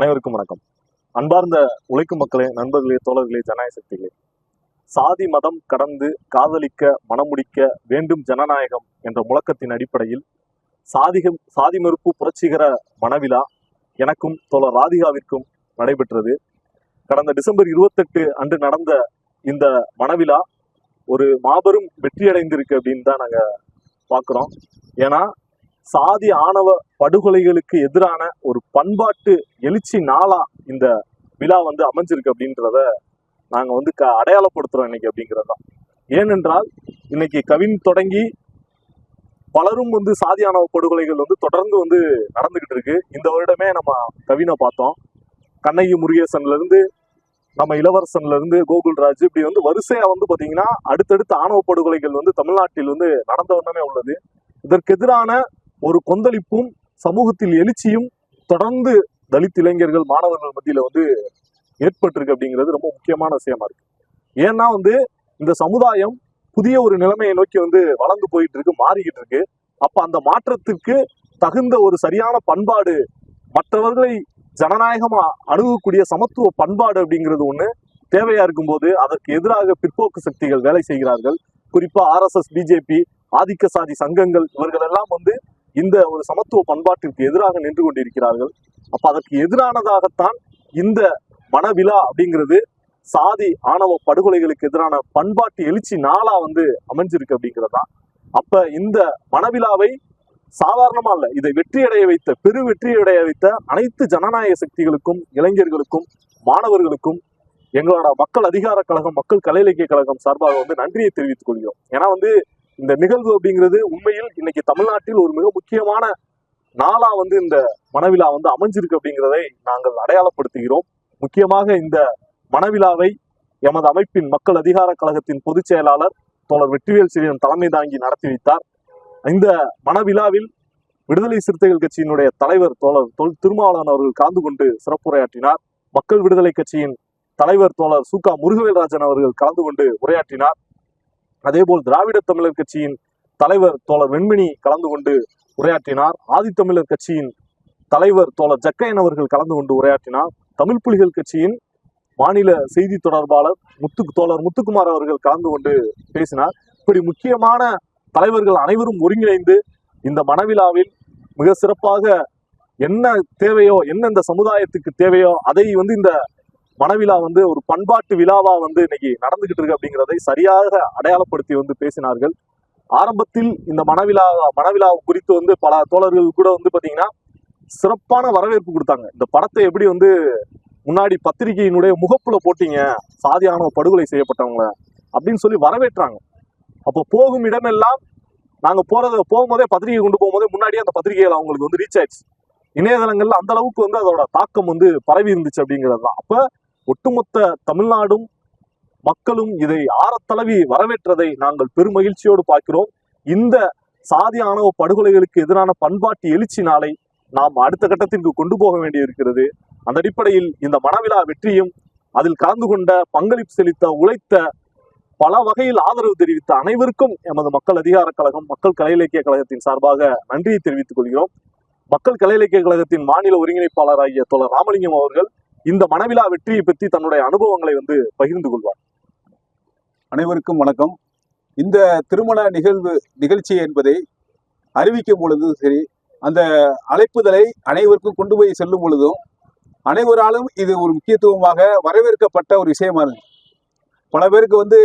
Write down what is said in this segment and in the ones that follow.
அனைவருக்கும் வணக்கம். அன்பார்ந்த உழைக்கும் மக்களே நண்பர்களே தோழர்களே ஜனநாயக சக்திகளே. சாதி மதம் கடந்து காதலிக்க மனமுடிக்க வேண்டும் ஜனநாயகம் என்ற முழக்கத்தின் அடிப்படையில் சாதிகம் சாதி மறுப்பு புரட்சிகர மனவிழா எனக்கும் தோழர் ராதிகாவிற்கும் நடைபெற்றது. கடந்த டிசம்பர் இருபத்தெட்டு அன்று நடந்த இந்த மனவிழா ஒரு மாபெரும் வெற்றியடைந்திருக்கு அப்படின்னு தான் நாங்கள் பார்க்குறோம். ஏன்னா சாதி ஆணவ படுகொலைகளுக்கு எதிரான ஒரு பண்பாட்டு எழுச்சி நாளா இந்த விழா வந்து அமைஞ்சிருக்கு அப்படின்றத நாங்கள் வந்து க அடையாளப்படுத்துகிறோம் இன்னைக்கு அப்படிங்கிறது தான் ஏனென்றால் இன்னைக்கு கவின் தொடங்கி பலரும் வந்து சாதி ஆணவ படுகொலைகள் வந்து தொடர்ந்து வந்து நடந்துகிட்டு இருக்கு. இந்த வருடமே நம்ம கவினை பார்த்தோம். கண்ணகி முருகேசன்ல இருந்து நம்ம இளவரசன்ல இருந்து கோகுல்ராஜ் இப்படி வந்து வரிசையா வந்து பாத்தீங்கன்னா அடுத்தடுத்த ஆணவ படுகொலைகள் வந்து தமிழ்நாட்டில் வந்து நடந்த வண்ணமே உள்ளது. இதற்கு எதிரான ஒரு கொந்தளிப்பும் சமூகத்தில் எழுச்சியும் தொடர்ந்து தலித் இளைஞர்கள் மாணவர்கள் மத்தியில் வந்து ஏற்பட்டிருக்கு அப்படிங்கிறது ரொம்ப முக்கியமான விஷயமா இருக்கு. ஏன்னா வந்து இந்த சமுதாயம் புதிய ஒரு நிலைமையை நோக்கி வந்து வளர்ந்து போயிட்டு இருக்கு மாறிக்கிட்டு இருக்கு அப்ப அந்த மாற்றத்திற்கு தகுந்த ஒரு சரியான பண்பாடு மற்றவர்களை ஜனநாயகமா அணுகக்கூடிய சமத்துவ பண்பாடு அப்படிங்கிறது ஒண்ணு தேவையா இருக்கும்போது அதற்கு எதிராக பிற்போக்கு சக்திகள் வேலை செய்கிறார்கள். குறிப்பா ஆர்எஸ்எஸ் பிஜேபி ஆதிக்க சாதி சங்கங்கள் இவர்கள் எல்லாம் வந்து இந்த ஒரு சமத்துவ பண்பாட்டிற்கு எதிராக நின்று கொண்டிருக்கிறார்கள். அப்ப அதற்கு எதிரானதாகத்தான் இந்த மனவிழா அப்படிங்கிறது சாதி ஆணவ படுகொலைகளுக்கு எதிரான பண்பாட்டு எழுச்சி நாளா வந்து அமைஞ்சிருக்கு அப்படிங்கிறது தான் அப்ப இந்த மனவிழாவை சாதாரணமா இல்ல இதை வெற்றியடைய வைத்த பெரு வெற்றியடைய வைத்த அனைத்து ஜனநாயக சக்திகளுக்கும் இளைஞர்களுக்கும் மாணவர்களுக்கும் எங்களோட மக்கள் அதிகார கழகம் மக்கள் கலை இலக்கிய கழகம் சார்பாக வந்து நன்றியை தெரிவித்துக் கொள்கிறோம். ஏன்னா வந்து இந்த நிகழ்வு அப்படிங்கிறது உண்மையில் இன்னைக்கு தமிழ்நாட்டில் ஒரு மிக முக்கியமான நாளா வந்து இந்த மனவிழா வந்து அமைஞ்சிருக்கு அப்படிங்கிறதை நாங்கள் அடையாளப்படுத்துகிறோம். முக்கியமாக இந்த மனவிழாவை எமது அமைப்பின் மக்கள் அதிகார கழகத்தின் பொதுச் செயலாளர் தோழர் வெற்றிவேல் சிறியன் தலைமை தாங்கி நடத்தி வைத்தார். இந்த மனவிழாவில் விடுதலை சிறுத்தைகள் கட்சியினுடைய தலைவர் தோழர் தொல் திருமாவளவன் அவர்கள் கலந்து கொண்டு சிறப்புரையாற்றினார். மக்கள் விடுதலை கட்சியின் தலைவர் தோழர் சுகா முருகவேல்ராஜன் அவர்கள் கலந்து கொண்டு உரையாற்றினார். அதேபோல் திராவிட தமிழர் கட்சியின் தலைவர் தோழர் வெண்மணி கலந்து கொண்டு உரையாற்றினார். ஆதித்தமிழர் கட்சியின் தலைவர் தோழர் ஜக்கையன் அவர்கள் கலந்து கொண்டு உரையாற்றினார். தமிழ் புலிகள் கட்சியின் மாநில செய்தி தொடர்பாளர் முத்து தோழர் முத்துக்குமார் அவர்கள் கலந்து கொண்டு பேசினார். இப்படி முக்கியமான தலைவர்கள் அனைவரும் ஒருங்கிணைந்து இந்த மனவிழாவில் மிக சிறப்பாக என்ன தேவையோ என்ன இந்த சமுதாயத்துக்கு தேவையோ அதை வந்து இந்த மனவிழா வந்து ஒரு பண்பாட்டு விழாவா வந்து இன்னைக்கு நடந்துகிட்டு இருக்கு அப்படிங்கிறதை சரியாக அடையாளப்படுத்தி வந்து பேசினார்கள். ஆரம்பத்தில் இந்த மனவிழா மனவிழா குறித்து வந்து பல தோழர்கள் கூட வந்து பாத்தீங்கன்னா சிறப்பான வரவேற்பு கொடுத்தாங்க. இந்த படத்தை எப்படி வந்து முன்னாடி பத்திரிகையினுடைய முகப்புல போட்டீங்க சாதியானவ படுகொலை செய்யப்பட்டவங்க அப்படின்னு சொல்லி வரவேற்றாங்க. அப்போ போகும் இடமெல்லாம் நாங்க போறத போகும்போதே பத்திரிகை கொண்டு போகும்போதே முன்னாடியே அந்த பத்திரிகைகள் அவங்களுக்கு வந்து ரீச் ஆயிடுச்சு. இணையதளங்கள்ல அந்த அளவுக்கு வந்து அதோட தாக்கம் வந்து பரவி இருந்துச்சு அப்படிங்கிறது தான். அப்போ ஒட்டுமொத்த தமிழ்நாடும் மக்களும் இதை ஆரத்தளவி வரவேற்றதை நாங்கள் பெருமகிழ்ச்சியோடு பார்க்கிறோம். இந்த சாதி ஆணவ படுகொலைகளுக்கு எதிரான பண்பாட்டு எழுச்சி நாளை நாம் அடுத்த கட்டத்திற்கு கொண்டு போக வேண்டியிருக்கிறது. அந்த அடிப்படையில் இந்த மனவிழா வெற்றியும் அதில் கலந்து கொண்ட பங்களிப்பு செலுத்த உழைத்த பல வகையில் ஆதரவு தெரிவித்த அனைவருக்கும் எமது மக்கள் அதிகார கழகம் மக்கள் கலை இலக்கிய கழகத்தின் சார்பாக நன்றியை தெரிவித்துக் கொள்கிறோம். மக்கள் கலை இலக்கிய கழகத்தின் மாநில ஒருங்கிணைப்பாளராகிய தோழர் ராமலிங்கம் அவர்கள் இந்த மனவிழா வெற்றியை பற்றி தன்னுடைய அனுபவங்களை வந்து பகிர்ந்து கொள்வார். அனைவருக்கும் வணக்கம். இந்த திருமண நிகழ்வு நிகழ்ச்சி என்பதை அறிவிக்கும் பொழுது சரி அந்த அழைப்புதலை அனைவருக்கும் கொண்டு போய் செல்லும் பொழுதும் அனைவராலும் இது ஒரு முக்கியத்துவமாக வரவேற்கப்பட்ட ஒரு விஷயமா இருக்கு. பல பேருக்கு வந்து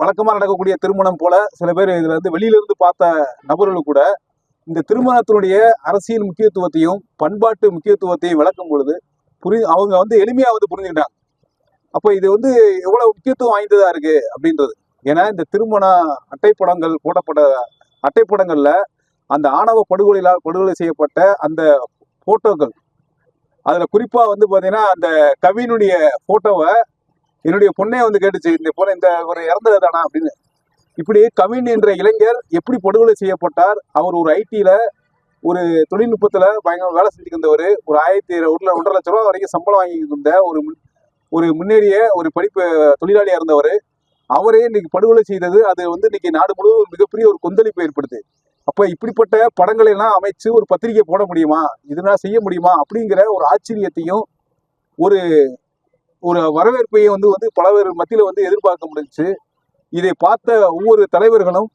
வழக்கமாக நடக்கக்கூடிய திருமணம் போல சில பேர் இதில் இருந்து வெளியிலிருந்து பார்த்த நபர்கள் கூட இந்த திருமணத்தினுடைய அரசியல் முக்கியத்துவத்தையும் பண்பாட்டு முக்கியத்துவத்தையும் விளக்கும் பொழுது புரி அவங்க வந்து எளிமையாக வந்து புரிஞ்சுக்கிட்டாங்க. அப்போ இது வந்து எவ்வளோ முக்கியத்துவம் வாய்ந்ததாக இருக்குது அப்படின்றது. ஏன்னா இந்த திருமண அட்டைப்படங்கள் போடப்பட்ட அட்டைப்படங்களில் அந்த ஆணவ படுகொலையால் படுகொலை செய்யப்பட்ட அந்த ஃபோட்டோக்கள் அதில் குறிப்பாக வந்து பார்த்தீங்கன்னா அந்த கவினுடைய ஃபோட்டோவை என்னுடைய பொண்ணே வந்து கேட்டுச்சு இந்த போல இந்த ஒரு இறந்தது தானா அப்படின்னு. இப்படி கவின் என்ற இளைஞர் எப்படி படுகொலை செய்யப்பட்டார்? அவர் ஒரு ஐடியில் ஒரு தொழில்நுட்பத்துல பயங்கர வேலை செஞ்சுட்டு இருந்தவர் ஒரு ஆயிரத்தி ஒரு ஒன்றரை லட்ச ரூபா வரைக்கும் சம்பளம் வாங்கிட்டு இருந்த ஒரு முன்- ஒரு முன்னேறிய ஒரு படிப்பு தொழிலாளியா இருந்தவர் அவரே இன்னைக்கு படுகொலை செய்தது அது வந்து இன்னைக்கு நாடு முழுவதும் மிகப்பெரிய ஒரு கொந்தளிப்பு ஏற்படுது அப்ப இப்படிப்பட்ட படங்களை எல்லாம் அமைச்சு ஒரு பத்திரிகை போட முடியுமா? இதனால் செய்ய முடியுமா? அப்படிங்கிற ஒரு ஆச்சரியத்தையும் ஒரு ஒரு வரவேற்பையும் வந்து வந்து பல பேர் மத்தியில் வந்து எதிர்பார்க்க முடிஞ்சுச்சு. இதை பார்த்த ஒவ்வொரு தலைவர்களும்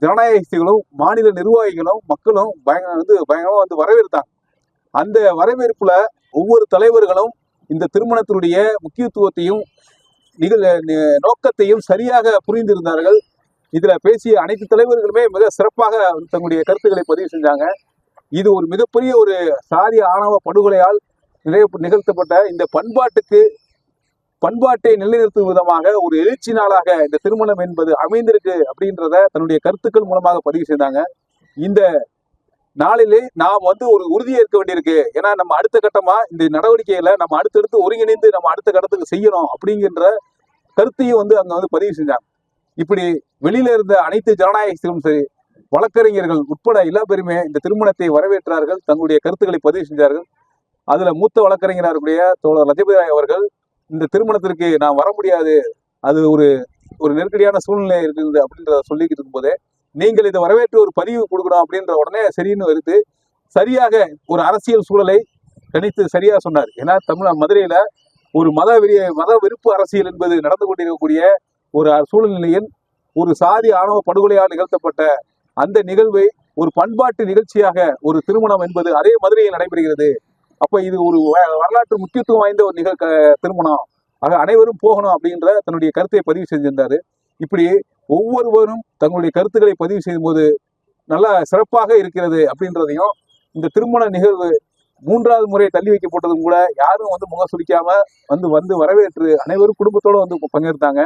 ஜனநாயகர்களும் மாநில நிர்வாகிகளும் மக்களும் பயங்கர வந்து பயங்கரமாக வந்து வரவேற்றாங்க. அந்த வரவேற்புல ஒவ்வொரு தலைவர்களும் இந்த திருமணத்தினுடைய முக்கியத்துவத்தையும் நிகழ் நோக்கத்தையும் சரியாக புரிந்திருந்தார்கள். இதுல பேசிய அனைத்து தலைவர்களுமே மிக சிறப்பாக தங்களுடைய கருத்துக்களை பதிவு செஞ்சாங்க. இது ஒரு மிகப்பெரிய ஒரு சாதி ஆணவ படுகொலையால் நிலை- நிகழ்த்தப்பட்ட இந்த பண்பாட்டுக்கு பண்பாட்டை நிலைநிறுத்தும் விதமாக ஒரு எழுச்சி நாளாக இந்த திருமணம் என்பது அமைந்திருக்கு அப்படின்றத தன்னுடைய கருத்துக்கள் மூலமாக பதிவு செய்தாங்க. இந்த நாளிலே நாம் வந்து ஒரு உறுதியை இருக்க வேண்டியிருக்கு. ஏன்னா நம்ம அடுத்த கட்டமா இந்த நடவடிக்கையில நம்ம அடுத்தடுத்து ஒருங்கிணைந்து நம்ம அடுத்த கட்டத்துக்கு செய்யணும் அப்படிங்கிற கருத்தையும் வந்து அங்க வந்து பதிவு செஞ்சாங்க. இப்படி வெளியில இருந்த அனைத்து ஜனநாயகத்திலும் சரி வழக்கறிஞர்கள் உட்பட எல்லா பேருமே இந்த திருமணத்தை வரவேற்றார்கள். தங்களுடைய கருத்துக்களை பதிவு செஞ்சார்கள். அதுல மூத்த வழக்கறிஞராக இருக்கக்கூடிய தோழர் லஜபதி ராய் அவர்கள் இந்த திருமணத்திற்கு நான் வர முடியாது. அது ஒரு ஒரு நெருக்கடியான சூழ்நிலை இருக்குது அப்படின்றத சொல்லிக்கிட்டு இருக்கும்போதே நீங்கள் இதை வரவேற்று ஒரு பதிவு கொடுக்கணும் அப்படின்ற உடனே சரின்னு வருது. சரியாக ஒரு அரசியல் சூழலை கணித்து சரியா சொன்னார். ஏன்னா தமிழ் மதுரையில் ஒரு மத வெறிய மத வெறுப்பு அரசியல் என்பது நடந்து கொண்டிருக்கக்கூடிய ஒரு சூழ்நிலையில் ஒரு சாதி ஆணவ படுகொலையால் நிகழ்த்தப்பட்ட அந்த நிகழ்வை ஒரு பண்பாட்டு நிகழ்ச்சியாக ஒரு திருமணம் என்பது அதே மதுரையில் நடைபெறுகிறது. அப்ப இது ஒரு வ- வரலாற்று முக்கியத்துவம் வாய்ந்த ஒரு நிகழ் திருமணம். ஆக அனைவரும் போகணும் அப்படின்ற தன்னுடைய கருத்தை பதிவு செஞ்சிருந்தாரு இப்படி ஒவ்வொருவரும் தங்களுடைய கருத்துக்களை பதிவு செய்யும்போது நல்லா சிறப்பாக இருக்கிறது அப்படின்றதையும் இந்த திருமண நிகழ்வு மூன்றாவது முறை தள்ளி வைக்கப்பட்டதும் கூட யாரும் வந்து முகம் சுளிக்காம வந்து வந்து வரவேற்று அனைவரும் குடும்பத்தோடு வந்து பங்கேற்றாங்க.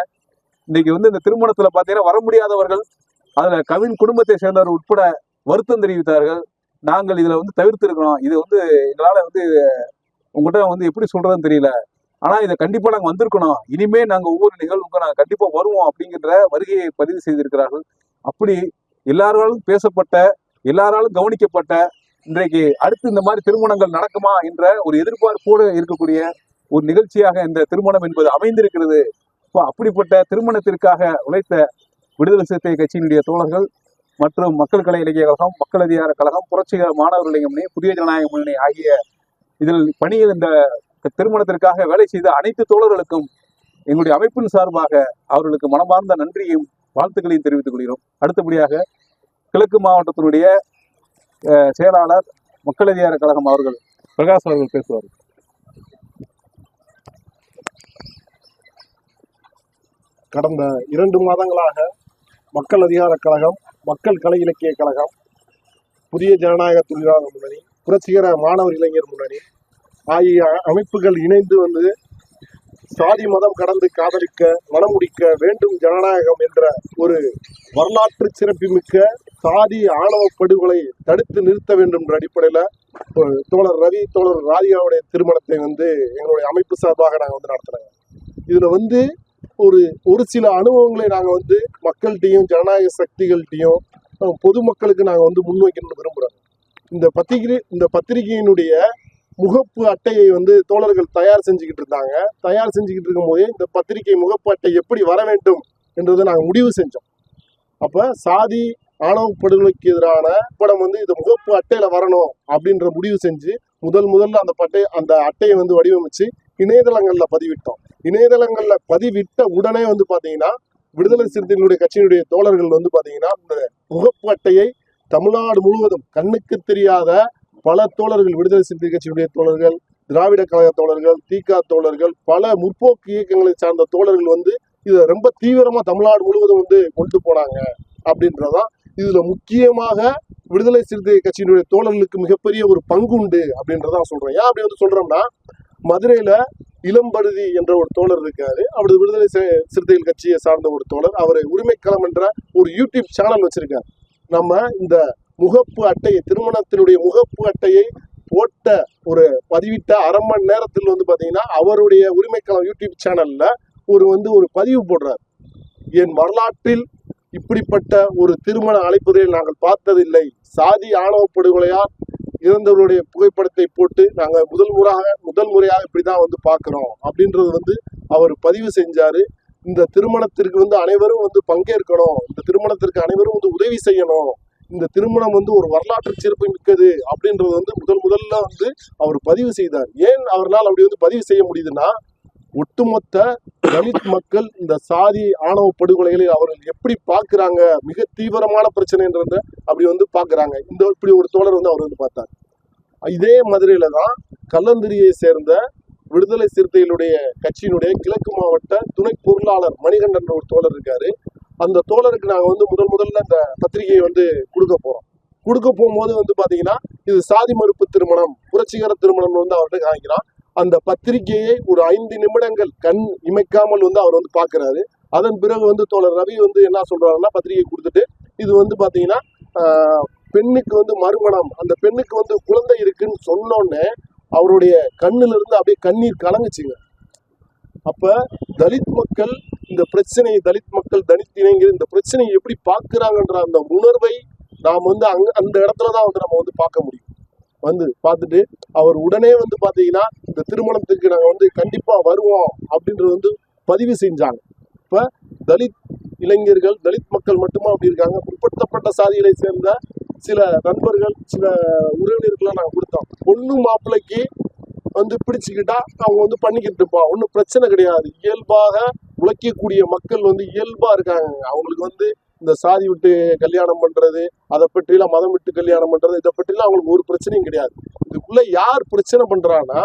இன்னைக்கு வந்து இந்த திருமணத்துல பாத்தீங்கன்னா வர முடியாதவர்கள் அதுல கவின் குடும்பத்தை சேர்ந்தவர் உட்பட வருத்தம் தெரிவித்தார்கள். நாங்கள் இதில் வந்து தவிர்த்துருக்கிறோம் இது வந்து எங்களால் வந்து உங்ககிட்ட வந்து எப்படி சொல்கிறதுன்னு தெரியல. ஆனால் இதை கண்டிப்பாக நாங்கள் வந்திருக்கணும். இனிமேல் நாங்கள் ஒவ்வொரு நிகழ்வுக்கும் நாங்கள் கண்டிப்பாக வருவோம் அப்படிங்கிற வருகையை பதிவு செய்திருக்கிறார்கள். அப்படி எல்லாராலும் பேசப்பட்ட எல்லாராலும் கவனிக்கப்பட்ட இன்றைக்கு அடுத்து இந்த மாதிரி திருமணங்கள் நடக்குமா என்ற ஒரு எதிர்பார்ப்போடு இருக்கக்கூடிய ஒரு நிகழ்ச்சியாக இந்த திருமணம் என்பது அமைந்திருக்கிறது. இப்போ அப்படிப்பட்ட திருமணத்திற்காக உழைத்த விடுதலை சிறுத்தை கட்சியினுடைய தோழர்கள் மற்றும் மக்கள் கலை இலக்கிய கழகம் மக்கள் அதிகார கழகம் புரட்சிகர மாணவர் இளைஞர் புதிய ஜனநாயக முன்னணி ஆகிய இதில் பணியில் இந்த திருமணத்திற்காக வேலை செய்த அனைத்து தோழர்களுக்கும் எங்களுடைய அமைப்பின் சார்பாக அவர்களுக்கு மனமார்ந்த நன்றியும் வாழ்த்துக்களையும் தெரிவித்துக் கொள்கிறோம். அடுத்தபடியாக கிழக்கு மாவட்டத்தினுடைய செயலாளர் மக்கள் அதிகார கழகம் அவர்கள் பிரகாஷ் அவர்கள் பேசுவார். கடந்த இரண்டு மாதங்களாக மக்கள் அதிகார கழகம் மக்கள் கலை இலக்கிய கழகம் புதிய ஜனநாயக தொழிலாளர் முன்னணி புரட்சிகர மாணவர் இளைஞர் முன்னணி ஆகிய அமைப்புகள் இணைந்து வந்து சாதி மதம் கடந்து காதலிக்க மனமுடிக்க வேண்டும் ஜனநாயகம் என்ற ஒரு வரலாற்று சிறப்புமிக்க சாதி ஆணவ படுகொலை தடுத்து நிறுத்த வேண்டும் என்ற அடிப்படையில் தோழர் ரவி தோழர் ராதிகாவுடைய திருமணத்தை வந்து எங்களுடைய அமைப்பு சார்பாக நாங்கள் வந்து நடத்துனாங்க இதில் வந்து ஒரு ஒரு சில அனுபவங்களை நாங்கள் வந்து மக்கள்கிட்டையும் ஜனநாயக சக்திகள்கிட்டையும் பொதுமக்களுக்கு நாங்கள் வந்து முன்வைக்கணும்னு விரும்புகிறோம் இந்த பத்திரிகை இந்த பத்திரிகையினுடைய முகப்பு அட்டையை வந்து தோழர்கள் தயார் செஞ்சுக்கிட்டு இருந்தாங்க. தயார் செஞ்சுக்கிட்டு இருக்கும்போதே இந்த பத்திரிகை முகப்பு அட்டை எப்படி வர வேண்டும் என்றதை நாங்கள் முடிவு செஞ்சோம். அப்போ சாதி ஆணவ படுகொலைக்கு எதிரான படம் வந்து இந்த முகப்பு அட்டையில் வரணும் அப்படின்ற முடிவு செஞ்சு முதல் முதல்ல அந்த பட்டை அந்த அட்டையை வந்து வடிவமைச்சு இணையதளங்களில் பதிவிட்டோம். இணையதளங்கள்ல பதிவிட்ட உடனே வந்து பாத்தீங்கன்னா விடுதலை சிறுத்தைகளுடைய கட்சியினுடைய தோழர்கள் வந்து பாத்தீங்கன்னா இந்த முகப்பு அட்டையை தமிழ்நாடு முழுவதும் கண்ணுக்கு தெரியாத பல தோழர்கள் விடுதலை சிறுத்தை கட்சியினுடைய தோழர்கள் திராவிட கழக தோழர்கள் தீகா தோழர்கள் பல முற்போக்கு இயக்கங்களை சார்ந்த தோழர்கள் வந்து இதை ரொம்ப தீவிரமா தமிழ்நாடு முழுவதும் வந்து கொண்டு போனாங்க அப்படின்றதான் இதுல முக்கியமாக விடுதலை சிறுத்தை கட்சியினுடைய தோழர்களுக்கு மிகப்பெரிய ஒரு பங்கு உண்டு அப்படின்றதான் சொல்றேன். ஏன் அப்படி வந்து சொல்றோம்னா மதுரையில இளம்படுதி என்ற ஒரு தோழர் இருக்காரு. அவரது விடுதலை சிறுத்தைகள் கட்சியை சார்ந்த ஒரு தோழர். அவர் உரிமைக்களம் என்ற ஒரு யூடியூப் சேனல் வச்சிருக்காரு. நம்ம இந்த முகப்பு அட்டையை திருமணத்தினுடைய முகப்பு அட்டையை போட்ட ஒரு பதிவிட்ட அரை மணி நேரத்தில் வந்து பாத்தீங்கன்னா அவருடைய உரிமைக்களம் யூடியூப் சேனல்ல ஒரு வந்து ஒரு பதிவு போடுறார். என் வரலாற்றில் இப்படிப்பட்ட ஒரு திருமண அழைப்புரை நாங்கள் பார்த்ததில்லை. சாதி ஆணவ படுகொலையால் இறந்தவருடைய புகைப்படத்தை போட்டு நாங்கள் முதல் முறையாக முதல் முறையாக இப்படிதான் வந்து பார்க்குறோம். அப்படின்றது வந்து அவர் பதிவு செஞ்சாரு. இந்த திருமணத்திற்கு வந்து அனைவரும் வந்து பங்கேற்கணும். இந்த திருமணத்திற்கு அனைவரும் வந்து உதவி செய்யணும். இந்த திருமணம் வந்து ஒரு வரலாற்று சிறப்பு மிக்கது அப்படின்றது வந்து முதல் முதல்ல வந்து அவர் பதிவு செய்தார். ஏன் அவரால் அப்படி வந்து பதிவு செய்ய முடியுதுன்னா ஒட்டுமொத்த தலித் மக்கள் இந்த சாதி ஆணவ படுகொலைகளை அவர்கள் எப்படி பார்க்குறாங்க? மிக தீவிரமான பிரச்சனைன்றத அப்படி வந்து பார்க்குறாங்க. இந்த இப்படி ஒரு தோழர் வந்து அவர் வந்து பார்த்தார். இதே மதுரையில தான் கல்லந்திரியை சேர்ந்த விடுதலை சிறுத்தைகளுடைய கட்சியினுடைய கிழக்கு மாவட்ட துணை பொருளாளர் மணிகண்டன் ஒரு தோழர் இருக்காரு. அந்த தோழருக்கு நாங்கள் வந்து முதல் முதல்ல இந்த பத்திரிகையை வந்து கொடுக்க போறோம். கொடுக்க போகும்போது வந்து பாத்தீங்கன்னா இது சாதி மறுப்பு திருமணம் புரட்சிகர திருமணம்னு வந்து அவர்கிட்ட காமிக்கிறான். அந்த பத்திரிகையை ஒரு ஐந்து நிமிடங்கள் கண் இமைக்காமல் வந்து அவர் வந்து பார்க்குறாரு. அதன் பிறகு வந்து தோழர் ரவி வந்து என்ன சொல்கிறாருன்னா பத்திரிகை கொடுத்துட்டு இது வந்து பார்த்தீங்கன்னா பெண்ணுக்கு வந்து மறுமணம் அந்த பெண்ணுக்கு வந்து குழந்தை இருக்குன்னு சொன்னோடனே அவருடைய கண்ணிலிருந்து அப்படியே கண்ணீர் கலங்குச்சுங்க. அப்போ தலித் மக்கள் இந்த பிரச்சனையை தலித் மக்கள் தலித் இளைஞர் இந்த பிரச்சனையை எப்படி பார்க்குறாங்கன்ற அந்த உணர்வை நாம் வந்து அங் அந்த இடத்துல தான் வந்து நம்ம வந்து பார்க்க முடியும். வந்து பார்த்துட்டு அவர் உடனே வந்து பார்த்தீங்கன்னா இந்த திருமணத்துக்கு நாங்கள் வந்து கண்டிப்பாக வருவோம் அப்படின்றது வந்து பதிவு செஞ்சாங்க. இப்போ தலித் இளைஞர்கள் தலித் மக்கள் மட்டுமா அப்படி இருக்காங்க? பிற்படுத்தப்பட்ட சாதிகளை சேர்ந்த சில நண்பர்கள் சில உறவினர்கள்லாம் நாங்கள் கொடுத்தோம். பொண்ணு மாப்பிள்ளைக்கு வந்து பிடிச்சிக்கிட்டா அவங்க வந்து பண்ணிக்கிட்டு இருப்பான் ஒன்றும் பிரச்சனை கிடையாது. இயல்பாக உழைக்கக்கூடிய மக்கள் வந்து இயல்பாக இருக்காங்க. அவங்களுக்கு வந்து இந்த சாதி விட்டு கல்யாணம் பண்றது அதை பற்றிலாம் மதம் விட்டு கல்யாணம் பண்றது இதை பற்றிலாம் அவங்களுக்கு ஒரு பிரச்சனையும் கிடையாது. இதுக்குள்ள யார் பிரச்சனை பண்றான்னா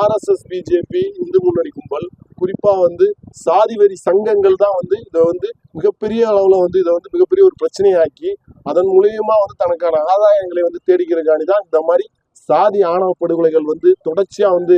ஆர்எஸ்எஸ் பிஜேபி இந்து முன்னணி கும்பல் குறிப்பா வந்து சாதி வரி சங்கங்கள் தான் வந்து இதை வந்து மிகப்பெரிய அளவுல வந்து இதை வந்து மிகப்பெரிய ஒரு பிரச்சனையாக்கி அதன் மூலியமா வந்து தனக்கான ஆதாயங்களை வந்து தேடிக்கிறக்காணி தான் இந்த மாதிரி சாதி ஆணவ படுகொலைகள் வந்து தொடர்ச்சியா வந்து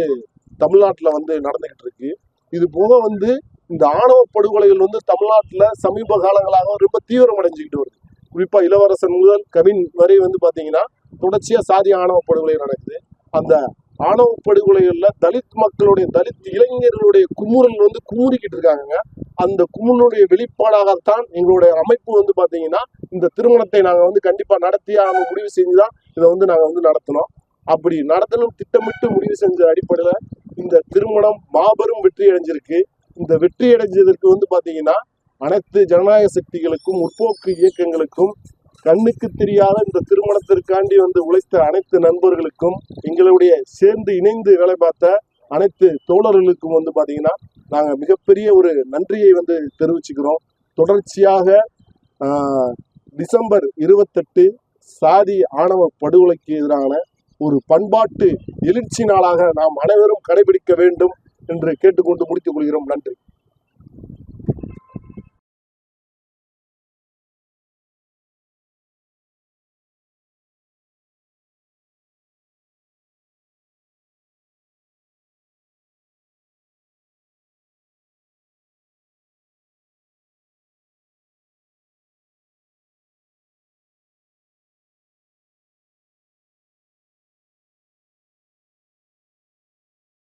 தமிழ்நாட்டில் வந்து நடந்துகிட்டு இருக்கு. இது போக வந்து இந்த ஆணவ படுகொலைகள் வந்து தமிழ்நாட்டில் சமீப காலங்களாக ரொம்ப தீவிரம் அடைஞ்சுக்கிட்டு வருது. குறிப்பாக இளவரசன் முதல் கவின் வரை வந்து பார்த்தீங்கன்னா தொடர்ச்சியாக சாதி ஆணவ படுகொலை நடக்குது. அந்த ஆணவ படுகொலைகளில் தலித் மக்களுடைய தலித் இளைஞர்களுடைய குமுறல் வந்து குமுறிக்கிட்டு இருக்காங்க அந்த குமுறலுடைய வெளிப்பாடாகத்தான் எங்களுடைய அமைப்பு வந்து பார்த்தீங்கன்னா இந்த திருமணத்தை நாங்கள் வந்து கண்டிப்பாக நடத்தி முடிவு முடிவு செஞ்சுதான் இதை வந்து நாங்கள் வந்து நடத்தினோம் அப்படி நடத்தணும் திட்டமிட்டு முடிவு செஞ்ச அடிப்படையில் இந்த திருமணம் மாபெரும் வெற்றி அடைஞ்சிருக்கு இந்த வெற்றி அடைஞ்சதற்கு வந்து பார்த்தீங்கன்னா அனைத்து ஜனநாயக சக்திகளுக்கும் முற்போக்கு இயக்கங்களுக்கும் கண்ணுக்கு தெரியாத இந்த திருமணத்திற்காண்டி வந்து உழைத்த அனைத்து நண்பர்களுக்கும் எங்களுடைய சேர்ந்து இணைந்து வேலை பார்த்த அனைத்து தோழர்களுக்கும் வந்து பார்த்தீங்கன்னா நாங்கள் மிகப்பெரிய ஒரு நன்றியை வந்து தெரிவிச்சுக்கிறோம். தொடர்ச்சியாக டிசம்பர் இருபத்தெட்டு சாதி ஆணவ படுகொலைக்கு எதிரான ஒரு பண்பாட்டு எழுச்சி நாளாக நாம் அனைவரும் கடைபிடிக்க வேண்டும். என்று கேட்டுக்கொண்டு முடித்துக் கொள்கிறோம். நன்றி.